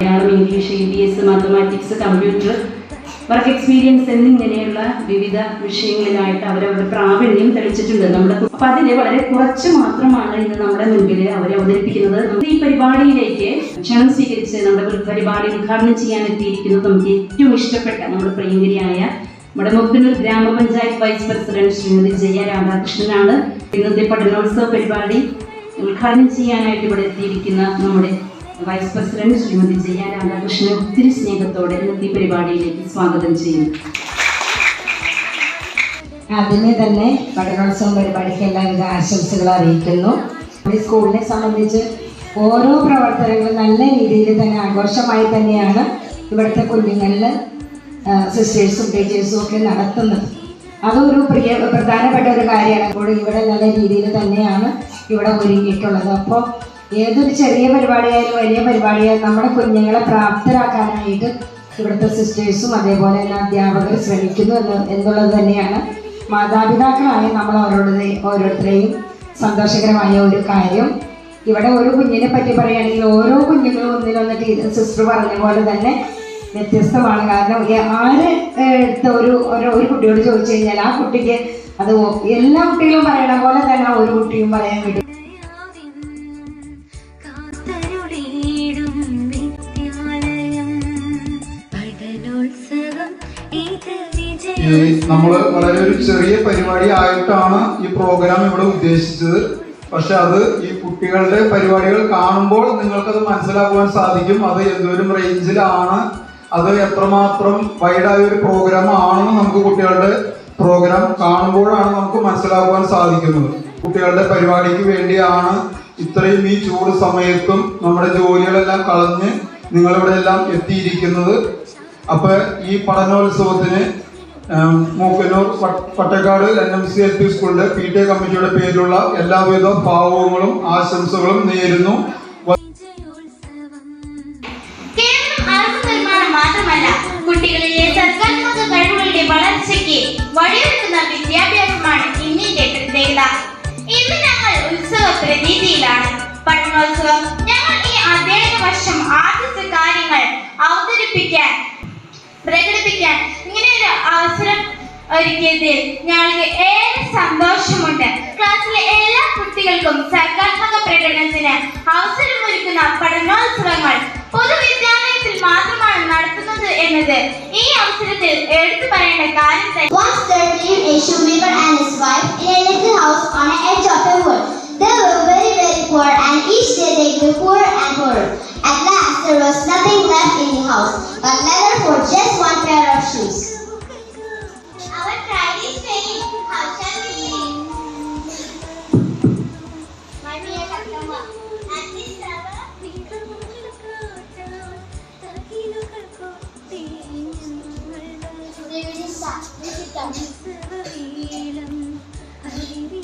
Malayalam English E B S mathematics computer work experience എന്നിങ്ങനെയുള്ള വിവിധ വിഷയങ്ങളിലായിട്ട് അവരവരുടെ പ്രാവീണ്യം തെളിച്ചിട്ടുണ്ട്. നമ്മുടെ അപ്പൊ അതിൽ വളരെ കുറച്ച് മാത്രമാണ് ഇന്ന് നമ്മുടെ മുൻപിൽ അവരെ അവതരിപ്പിക്കുന്നത്. ഈ പരിപാടിയിലേക്ക് ക്ഷണം സ്വീകരിച്ച് നമ്മുടെ പരിപാടി ഉദ്ഘാടനം ചെയ്യാൻ എത്തിയിരിക്കുന്നത് നമുക്ക് ഏറ്റവും ഇഷ്ടപ്പെട്ട നമ്മുടെ പ്രിയങ്കരിയായ നമ്മുടെ മുക്കന്നൂർ ഗ്രാമപഞ്ചായത്ത് വൈസ് പ്രസിഡന്റ് ശ്രീമതി ജയ രാധാകൃഷ്ണനാണ്. ഇന്നത്തെ പഠനോത്സവ പരിപാടി ഉദ്ഘാടനം ചെയ്യാനായിട്ട് ഇവിടെ എത്തിയിരിക്കുന്ന നമ്മുടെ വൈസ് പ്രസിഡന്റ് ശ്രീമതി ജയ രാധാകൃഷ്ണൻ ഒത്തിരി സ്നേഹത്തോടെ ഇന്നത്തെ പരിപാടിയിലേക്ക് സ്വാഗതം ചെയ്യുന്നു. ആദ്യമേ തന്നെ പഠനോത്സവം പരിപാടിക്ക് എല്ലാവിധ ആശംസകൾ അറിയിക്കുന്നു. നമ്മുടെ സ്കൂളിനെ സംബന്ധിച്ച് ഓരോ പ്രവർത്തനങ്ങളും നല്ല രീതിയിൽ തന്നെ ആഘോഷമായി തന്നെയാണ് ഇവിടുത്തെ കുഞ്ഞുങ്ങളിൽ സിസ്റ്റേഴ്സും ടീച്ചേഴ്സും ഒക്കെ നടത്തുന്നത്. അതൊരു പ്രിയ പ്രധാനപ്പെട്ട ഒരു കാര്യമാണ്. അപ്പോൾ ഇവിടെ നല്ല രീതിയിൽ തന്നെയാണ് ഇവിടെ ഒരുങ്ങിയിട്ടുള്ളത്. അപ്പോൾ ഏതൊരു ചെറിയ പരിപാടിയായാലും വലിയ പരിപാടിയായാലും നമ്മുടെ കുഞ്ഞുങ്ങളെ പ്രാപ്തരാക്കാനായിട്ട് ഇവിടുത്തെ സിസ്റ്റേഴ്സും അതേപോലെ തന്നെ അധ്യാപകർ ശ്രമിക്കുന്നു എന്ന് എന്നുള്ളത് തന്നെയാണ്. മാതാപിതാക്കളായ നമ്മൾ അവരോട് ഓരോരുത്തരെയും സന്തോഷകരമായ ഒരു കാര്യം. ഇവിടെ ഒരു കുഞ്ഞിനെ പറ്റി പറയുകയാണെങ്കിൽ ഓരോ കുഞ്ഞുങ്ങളും ഒന്നിനൊന്ന് ടീച്ചർ സിസ്റ്റർ പറഞ്ഞ പോലെ തന്നെ വ്യത്യസ്തമാണ്. കാരണം ആര് എടുത്ത ഒരു ഒരു- കുട്ടിയോട് ചോദിച്ചു കഴിഞ്ഞാൽ ആ കുട്ടിക്ക് അത് എല്ലാ കുട്ടികളും പറയണ പോലെ തന്നെ ആ ഒരു കുട്ടിയും പറയാൻ വേണ്ടി നമ്മൾ വളരെ ഒരു ചെറിയ പരിപാടി ആയിട്ടാണ് ഈ പ്രോഗ്രാം ഇവിടെ ഉദ്ദേശിച്ചത്. പക്ഷെ അത് ഈ കുട്ടികളുടെ പരിപാടികൾ കാണുമ്പോൾ നിങ്ങൾക്കത് മനസ്സിലാക്കുവാൻ സാധിക്കും. അത് എന്തോരം റേഞ്ചിലാണ് അത് എത്രമാത്രം വൈഡായ ഒരു പ്രോഗ്രാം ആണെന്ന് നമുക്ക് കുട്ടികളുടെ പ്രോഗ്രാം കാണുമ്പോഴാണ് നമുക്ക് മനസ്സിലാക്കുവാൻ സാധിക്കുന്നത്. കുട്ടികളുടെ പരിപാടിക്ക് വേണ്ടിയാണ് ഇത്രയും ഈ ചൂട് സമയത്തും നമ്മുടെ ജോലികളെല്ലാം കളഞ്ഞ് നിങ്ങളിവിടെ എല്ലാം എത്തിയിരിക്കുന്നത്. അപ്പൊ ഈ പഠനോത്സവത്തിന് Mookkannoor Pattekkad N M C L P സ്കൂളിന്റെ പി ടി എ കമ്മിറ്റിയുടെ പേരിലുള്ള എല്ലാവിധ ഭാവങ്ങളും ആശംസകളും നേരുന്നു. വിദ്യാഭ്യാസമാണ് ഇന്നിന്റെ പ്രത്യേകത ഇന്ന് ഞങ്ങൾ ഉത്സവ പ്രതീതിയിലാണ്. പഠനോത്സവം ഞങ്ങൾ ഈ അധ്യയന വർഷം ആദ്യത്തെ കാര്യങ്ങൾ അവതരിപ്പിക്കാൻ പ്രകടിപ്പിക്കാൻ ഇങ്ങനെ അവസരം ഒരുക്കിയതിൽ ഞങ്ങൾക്ക് ഏറെ സന്തോഷമുണ്ട് ക്ലാസ്സിലെ എല്ലാ കുട്ടികൾക്കും സർഗാത്മക പ്രകടനത്തിന് അവസരമൊരുക്കുന്ന പഠനോത്സവങ്ങൾ പൊതുവിദ്യാലയത്തിൽ മാത്രമാണ് നടത്തുന്നത് എന്നത് ഈ അവസരത്തിൽ എടുത്തു പറയേണ്ട കാര്യം തന്നെ Once there lived a shoemaker and his wife in a little house on the edge of a wood. They were very, very poor, and each day they grew poorer and poorer. At last, there was nothing left in the house but leather for just one pair of shoes. Our pride is failing. How shall we live? My dear customer, at this hour,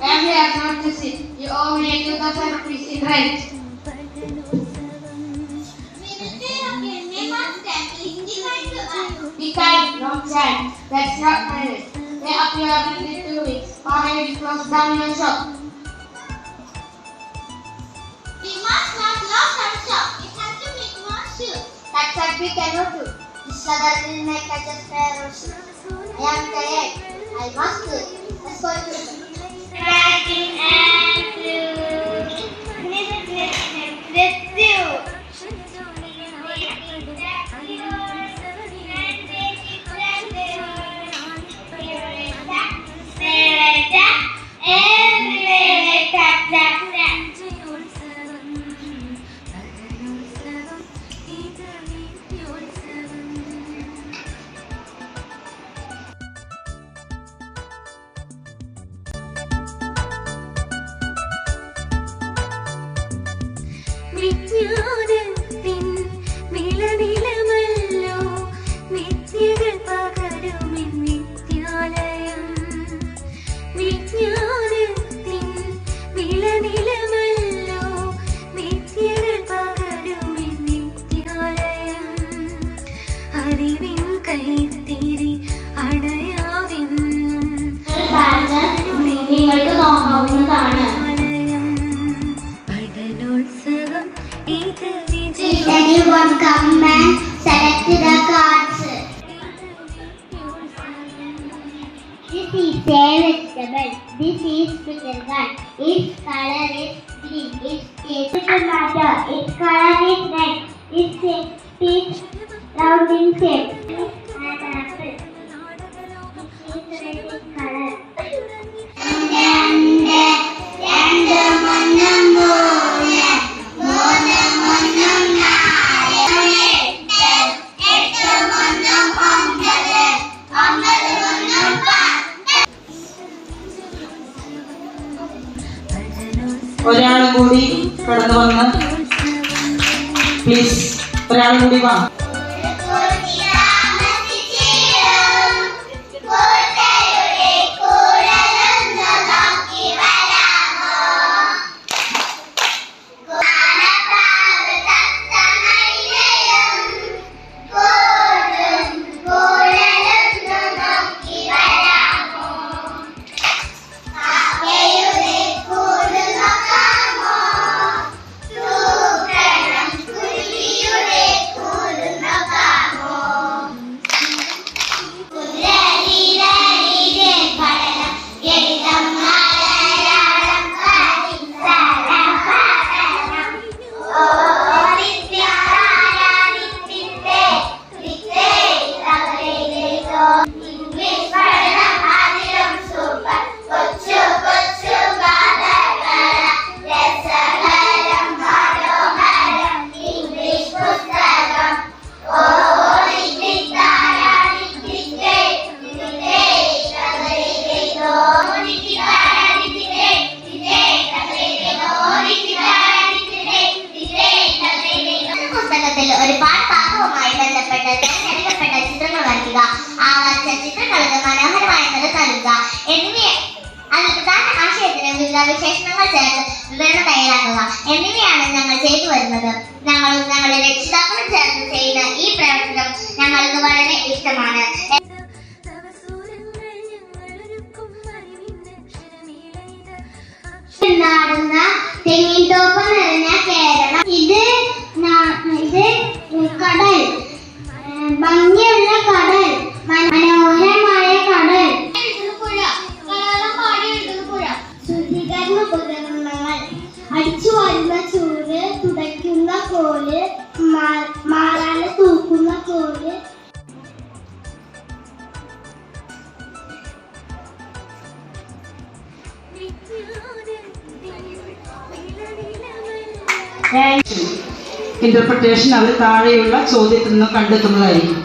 I am here not to sit. You owe me 2000 rupees in rent. we will pay they must stand independent to us. We cannot stand. That's not manners. They appear with two weeks. Finally, close down your shop. We must not lock our shop. It has to make more shoes. That's what we cannot do. This other will make such a pair of shoes. I am tired. I must do it. Let's go to Cracking and flip, flip, flip, flip, flip, flip. Thank tap tap tap. You. needs to design. Its color is green. Its taste is matter. Its color is red. Its shape is round in shape. 大家努力吧。നൽകുന്നത് ഞങ്ങളും ഞങ്ങളുടെ രക്ഷിതാക്കളും ചേർന്ന് ചെയ്യുന്ന ഈ പ്രവർത്തനം ഞങ്ങൾക്ക് വളരെ ഇഷ്ടമാണ്. ടുന്ന തെങ്ങിൻതോപ്പ് നിറഞ്ഞ കേരളം. ഇത് ഇത് കടൽ ഭംഗിയുള്ള കടൽ. മനോഹര ഇന്റർപ്രിട്ടേഷൻ അവർ താഴെയുള്ള ചോദ്യത്തിൽ നിന്ന് കണ്ടെത്തുന്നതായിരിക്കും.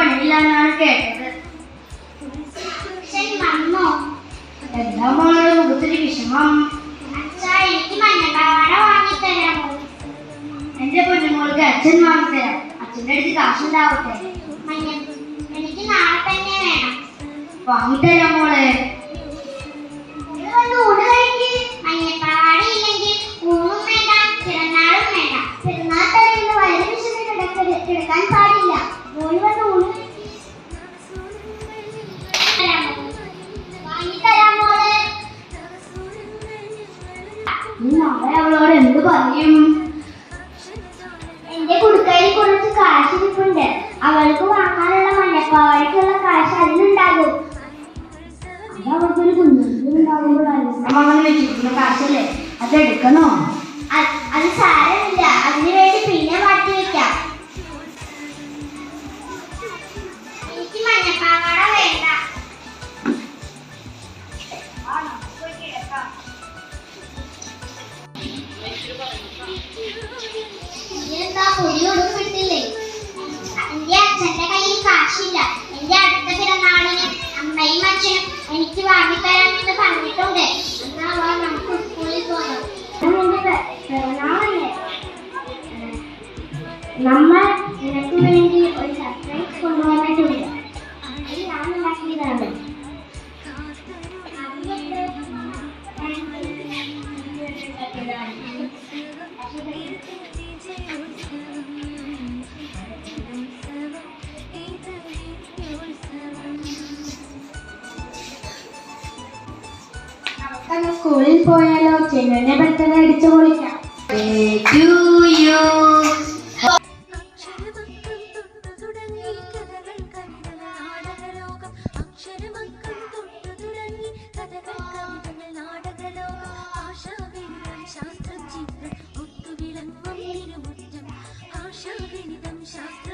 പണിയില്ല എന്നാണ് കേട്ടത് എന്താ മോളെ മുഖത്തൊരു വിഷമം. എന്റെ പൊന്നുമോൾക്ക് അച്ഛൻ വാങ്ങിത്തരാം. അച്ഛന്റെ അടുത്ത് കാശുണ്ടാവട്ടെ. എനിക്ക് നാളെ തന്നെ വേണം. വാങ്ങിത്തരാം മോളെ. കിടക്കാൻ പാടില്ല. നാളെ അവളോട് എന്ത് പറയും? എന്റെ കുടുക്കയിൽ കുറച്ച് കാശിരിപ്പുണ്ട് Shasta.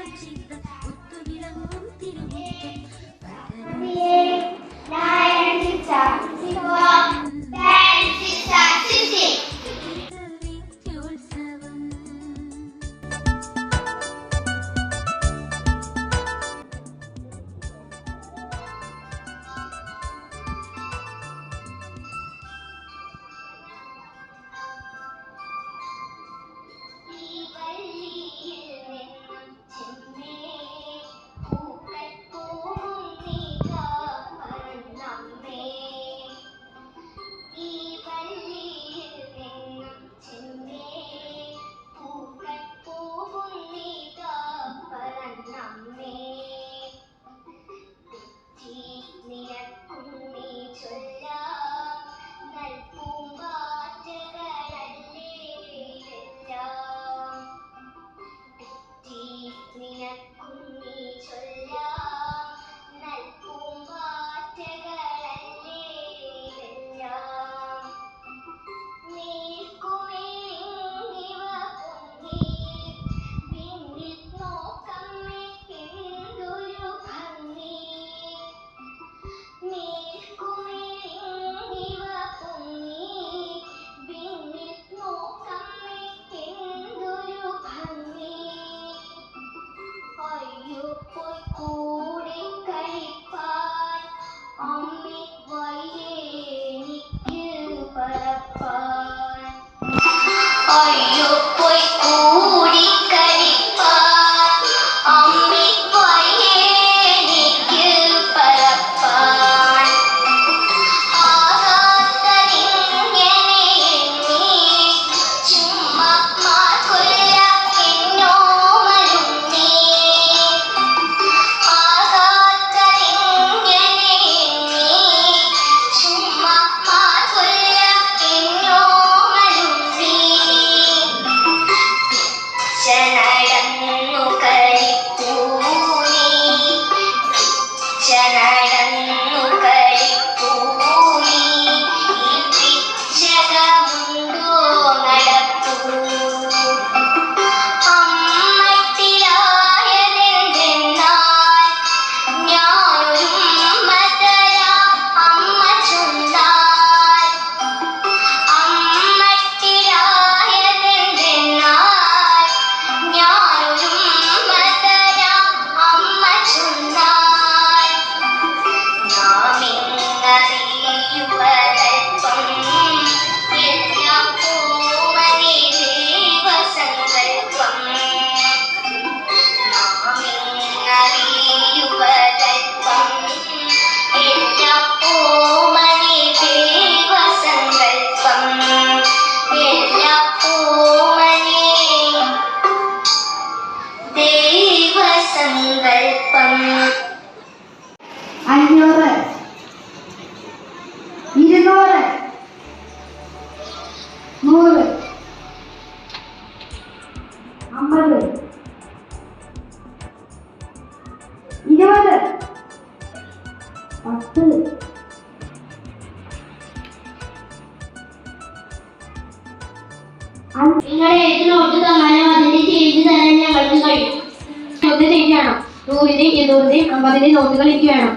നിങ്ങളെ ഏത് നോട്ട് തന്നാലും അതിന്റെ ചേഞ്ച് തരാൻ ഞങ്ങൾക്ക് കഴിയും. ചോദ്യം ശരിയാണോ നൂറിന്റെയും ഇരുന്നൂറിന്റെയും അമ്പതിന്റെയും നോട്ടുകൾ എനിക്ക് വേണം.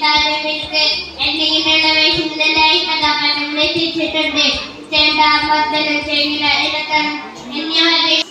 താരങ്ങൾക്ക് എന്തെങ്കിലുള്ള വിശുദ്ധരായി കഥാപാത്രങ്ങളെ തിരിച്ചിട്ടുണ്ട് ചെണ്ട പത്തല ചെവില ഇടത്തരം എന്നിവ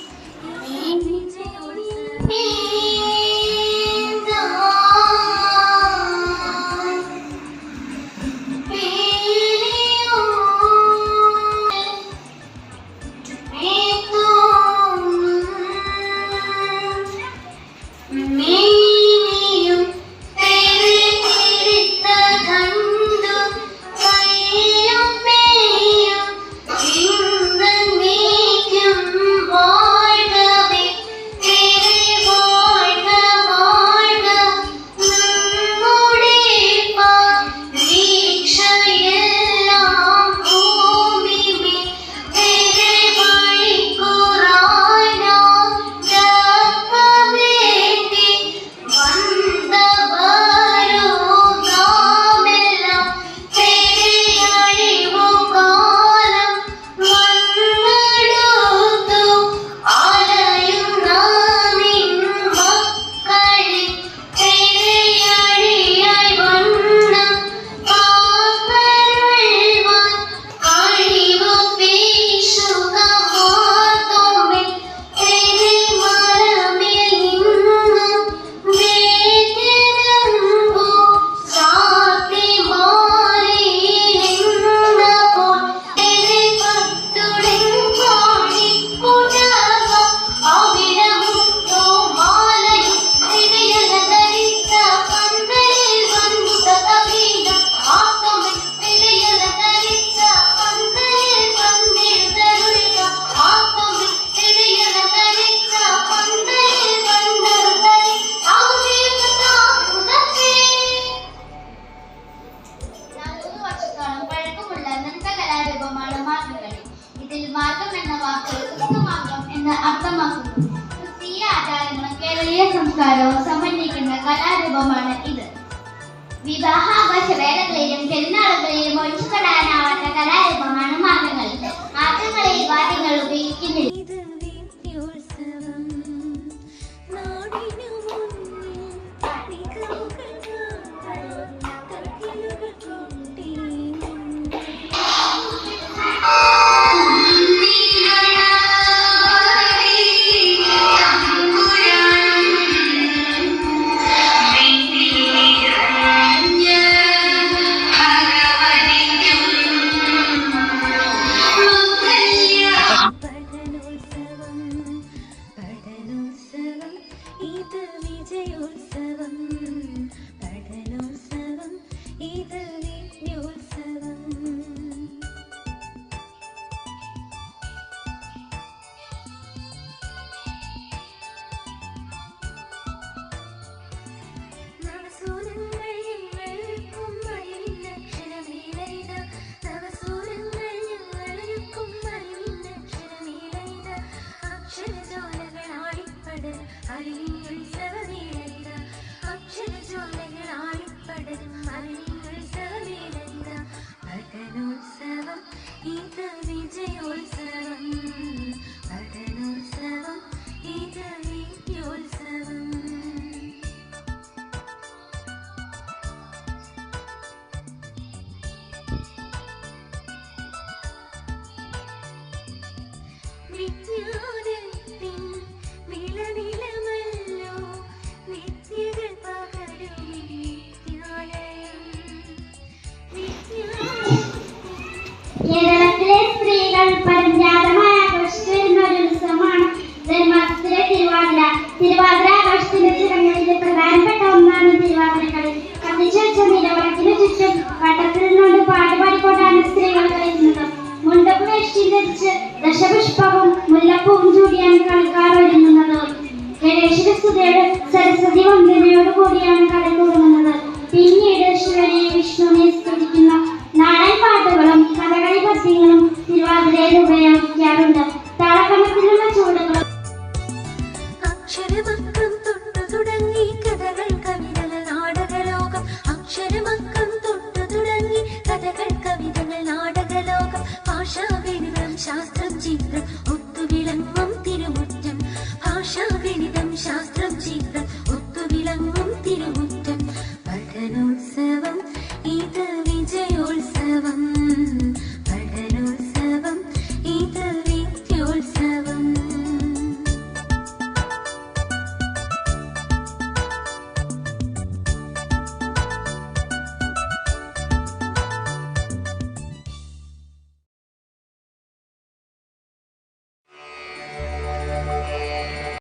Okay.